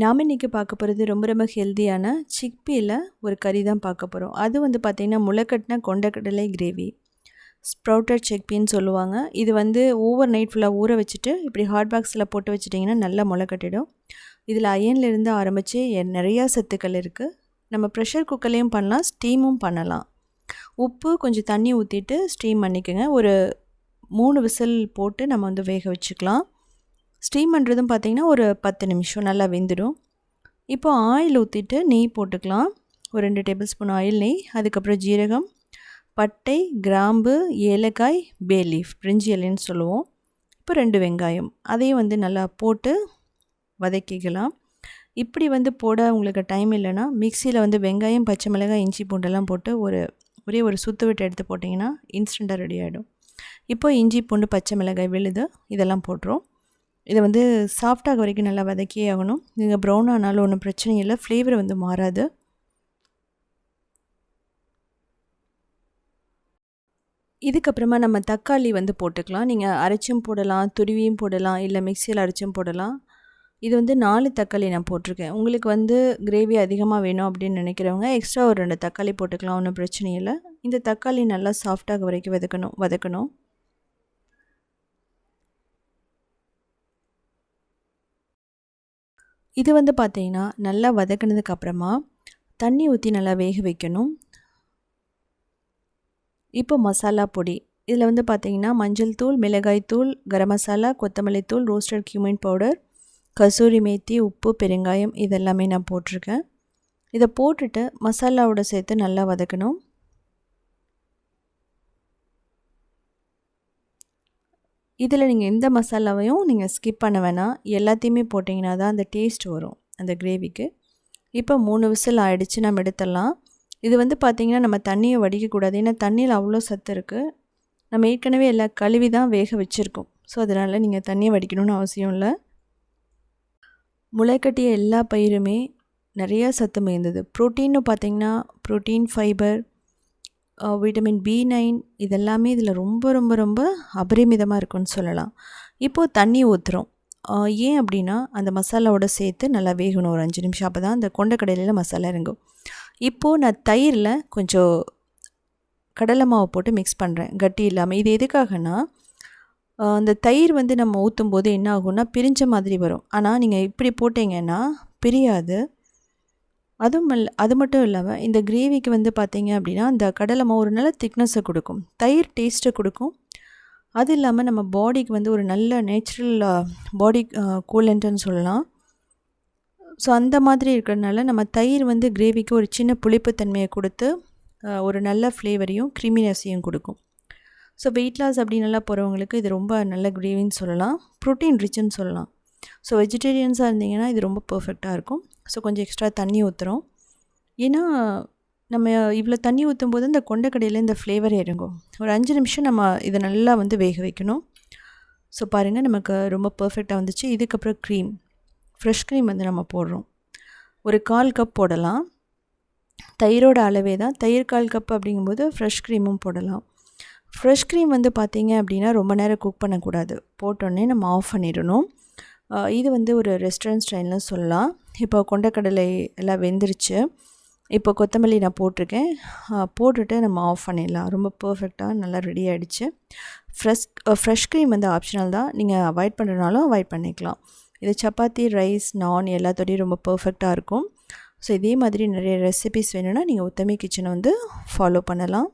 நாம் இன்றைக்கி பார்க்க போகிறது ரொம்ப ரொம்ப ஹெல்த்தியான சிக்பியில் ஒரு கறி தான் பார்க்க போகிறோம் அது வந்து பார்த்திங்கன்னா முளைக்கட்டின கொண்டக்கடலை கிரேவி. ஸ்ப்ரவுட்டட் சிக்பின்னு சொல்லுவாங்க. இது வந்து ஓவர் நைட் ஃபுல்லாக ஊற வச்சுட்டு இப்படி ஹாட் பாக்ஸில் போட்டு வச்சிட்டிங்கன்னா நல்லா முளைக்கட்டிடும். இதில் அயன்லேருந்து ஆரம்பித்து நிறையா சத்துக்கள் இருக்குது நம்ம ப்ரெஷர் குக்கர்லேயும் பண்ணலாம் ஸ்டீமும் பண்ணலாம். உப்பு கொஞ்சம் தண்ணி ஊற்றிட்டு ஸ்டீம் பண்ணிக்கோங்க. ஒரு மூணு விசில் போட்டு நம்ம வந்து வேக வச்சுக்கலாம். ஸ்டீம் பண்ணுறதும் பார்த்திங்கன்னா ஒரு பத்து நிமிஷம் நல்லா வெந்துடும். இப்போ ஆயில் ஊற்றிட்டு நெய் போட்டுக்கலாம். ஒரு ரெண்டு டேபிள் ஸ்பூன் ஆயில் நெய் அதுக்கப்புறம் ஜீரகம் பட்டை கிராம்பு ஏலக்காய் பே லீஃப் பிரிஞ்சி இலைன்னு சொல்லுவோம். இப்போ ரெண்டு வெங்காயம் அதையும் வந்து நல்லா போட்டு வதக்கிக்கலாம். இப்படி வந்து போட உங்களுக்கு டைம் இல்லைன்னா மிக்சியில் வந்து வெங்காயம் பச்சை மிளகாய் இஞ்சி பூண்டெல்லாம் போட்டு ஒரு ஒரே ஒரு சுத்து விட்டு எடுத்து போட்டிங்கன்னா இன்ஸ்டண்ட்டாக ரெடி ஆகிடும் இப்போ இஞ்சி பூண்டு பச்சை மிளகாய் விழுது இதெல்லாம் போட்டுரும். இதை வந்து சாஃப்டாக வரைக்கும் நல்லா வதக்கியே ஆகணும். நீங்கள் ப்ரௌன் ஆனாலும் ஒன்றும் பிரச்சனை இல்லை. ஃப்ளேவர் வந்து மாறாது. இதுக்கப்புறமா நம்ம தக்காளி வந்து போட்டுக்கலாம். நீங்கள் அரைச்சும் போடலாம் துருவியும் போடலாம் இல்லை மிக்சியில் அரைச்சும் போடலாம். இது வந்து நாலு தக்காளி நான் போட்டிருக்கேன். உங்களுக்கு வந்து கிரேவி அதிகமாக வேணும் அப்படின்னு நினைக்கிறவங்க எக்ஸ்ட்ரா ஒரு ரெண்டு தக்காளி போட்டுக்கலாம். ஒன்றும் பிரச்சனை இல்லை. இந்த தக்காளி நல்லா சாஃப்டாக வரைக்கும் வதக்கணும் வதக்கணும். இது வந்து பார்த்திங்கன்னா நல்லா வதக்கினதுக்கு அப்புறமா தண்ணி ஊற்றி நல்லா வேக வைக்கணும். இப்போ மசாலா பொடி. இதில் வந்து பார்த்திங்கன்னா மஞ்சள் தூள் மிளகாய் தூள் கரம் மசாலா கொத்தமல்லி தூள் roasted cumin powder kasuri methi உப்பு பெருங்காயம் இதெல்லாமே நான் போட்டிருக்கேன். இதை போட்டுட்டு மசாலாவோட சேர்த்து நல்லா வதக்கணும். இதில் நீங்கள் எந்த மசாலாவையும் நீங்கள் ஸ்கிப் பண்ண வேணாம். எல்லாத்தையுமே போட்டிங்கன்னா தான் அந்த டேஸ்ட் வரும் அந்த கிரேவிக்கு இப்போ மூணு விசில் ஆகிடுச்சு நம்ம எடுத்துடலாம். இது வந்து பார்த்திங்கன்னா நம்ம தண்ணியை வடிக்கக்கூடாது. ஏன்னா தண்ணியில் அவ்வளோ சத்து இருக்குது நம்ம ஏற்கனவே எல்லா கழுவி தான் வேக வச்சுருக்கோம். ஸோ அதனால் நீங்கள் தண்ணியை வடிக்கணும்னு அவசியம் இல்லை. முளைக்கட்டிய எல்லா பயிருமே நிறையா சத்து மேய்ந்தது ப்ரோட்டீன்னு பார்த்திங்கன்னா protein fibre vitamin B nine இதெல்லாமே இதில் ரொம்ப ரொம்ப ரொம்ப அபரிமிதமாக இருக்குன்னு சொல்லலாம். இப்போது தண்ணி ஊற்றுறோம் ஏன் அப்படின்னா அந்த மசாலாவோட சேர்த்து நல்லா வேகணும். ஒரு அஞ்சு நிமிஷம் அப்போ தான் அந்த கொண்டக்கடலையில் மசாலா இறங்கும். இப்போது நான் தயிரில் கொஞ்சம் கடலை மாவு போட்டு மிக்ஸ் பண்ணுறேன் கட்டி இல்லாமல் இது எதுக்காகனா அந்த தயிர் வந்து நம்ம ஊற்றும் போது என்ன ஆகும்னா பிரிஞ்ச மாதிரி வரும். ஆனால் நீங்கள் இப்படி போட்டிங்கன்னா பிரியாது. அதுவும் இல் அது மட்டும் இல்லாமல் இந்த கிரேவிக்கு வந்து பார்த்திங்க அப்படின்னா அந்த கடலை மாவு ஒரு நல்ல திக்னஸை கொடுக்கும். தயிர் டேஸ்ட்டை கொடுக்கும். அது இல்லாமல் நம்ம பாடிக்கு வந்து ஒரு நல்ல நேச்சுரல் பாடி கூலண்ட்டுன்னு சொல்லலாம். ஸோ அந்த மாதிரி இருக்கிறதுனால நம்ம தயிர் வந்து கிரேவிக்கு ஒரு சின்ன புளிப்புத்தன்மையை கொடுத்து ஒரு நல்ல ஃப்ளேவரையும் கிரிமினஸையும் கொடுக்கும். ஸோ வெயிட் லாஸ் அப்படின்னலாம் போகிறவங்களுக்கு இது ரொம்ப நல்ல கிரேவின்னு சொல்லலாம். ப்ரோட்டீன் ரிச்சுன்னு சொல்லலாம். ஸோ வெஜிடேரியன்ஸாக இருந்தீங்கன்னா இது ரொம்ப பர்ஃபெக்டாக இருக்கும். ஸோ கொஞ்சம் எக்ஸ்ட்ரா தண்ணி ஊற்றுறோம் ஏன்னா நம்ம இவ்வளோ தண்ணி ஊற்றும் போது இந்த கொண்டைக்கடையில் இந்த ஃப்ளேவர் இறங்கும். ஒரு அஞ்சு நிமிஷம் நம்ம இதை நல்லா வந்து வேக வைக்கணும். ஸோ பாருங்கள் நமக்கு ரொம்ப பர்ஃபெக்டாக வந்துச்சு. இதுக்கப்புறம் க்ரீம் ஃப்ரெஷ் க்ரீம் வந்து நம்ம போடுறோம். ஒரு கால் கப் போடலாம். தயிரோட அளவே தான். தயிர் கால் கப் அப்படிங்கும்போது ஃப்ரெஷ் க்ரீமும் போடலாம். ஃப்ரெஷ் க்ரீம் வந்து பார்த்திங்க அப்படின்னா ரொம்ப நேரம் குக் பண்ணக்கூடாது. போட்டோடனே நம்ம ஆஃப் பண்ணிடணும். இது வந்து ஒரு ரெஸ்டாரண்ட் ஸ்டைல்னு சொல்லலாம். இப்போ கொண்டக்கடலை எல்லாம் வெந்துருச்சு. இப்போ கொத்தமல்லி நான் போட்டிருக்கேன். போட்டுட்டு நம்ம ஆஃப் பண்ணிடலாம். ரொம்ப பர்ஃபெக்டாக நல்லா ரெடி ஆகிடுச்சு ஃப்ரெஷ் ஃப்ரெஷ் க்ரீம் வந்து ஆப்ஷனல் தான். நீங்கள் அவாய்ட் பண்ணுறனாலும் அவாய்ட் பண்ணிக்கலாம். இது சப்பாத்தி ரைஸ் நான் எல்லாத்தோடையும் ரொம்ப பர்ஃபெக்டாக இருக்கும். ஸோ இதே மாதிரி நிறைய ரெசிபிஸ் வேணும்னா நீங்கள் உத்தமி கிச்சனை வந்து ஃபாலோ பண்ணலாம்.